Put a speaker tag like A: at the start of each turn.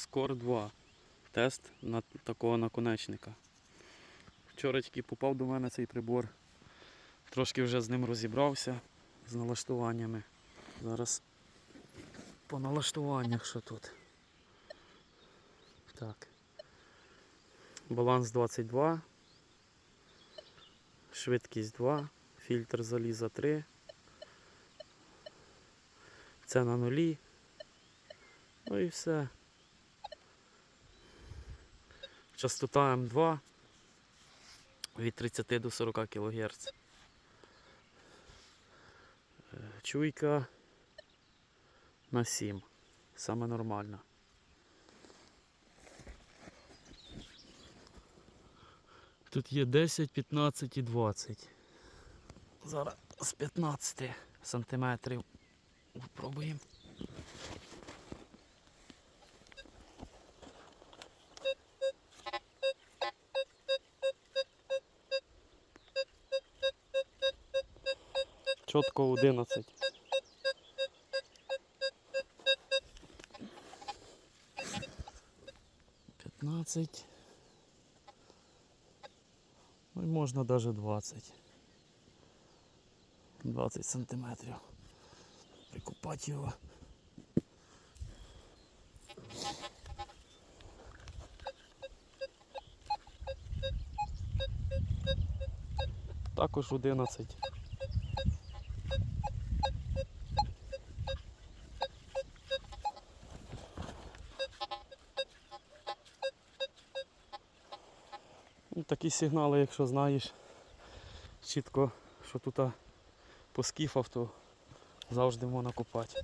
A: Скор 2. Тест на такого наконечника. Вчора тільки попав до мене цей прибор. Трошки вже з ним розібрався з налаштуваннями. Зараз по налаштуваннях що тут. Так. Баланс 22. Швидкість 2. Фільтр заліза 3. Це на нулі. Ну і все. Частота М2 від 30 до 40 кГц. Е, Чуйка на 7. Саме нормально. Тут є 10, 15 і 20. Зараз з 15 сантиметрів спробуємо. Чітко 11. П'ятнадцять. Ну і можна навіть 20. 20 сантиметрів. Прикупати його. Також 11. Ну, Такі сигнали, якщо знаєш чітко, що тут поскіфав, то завжди можна купати.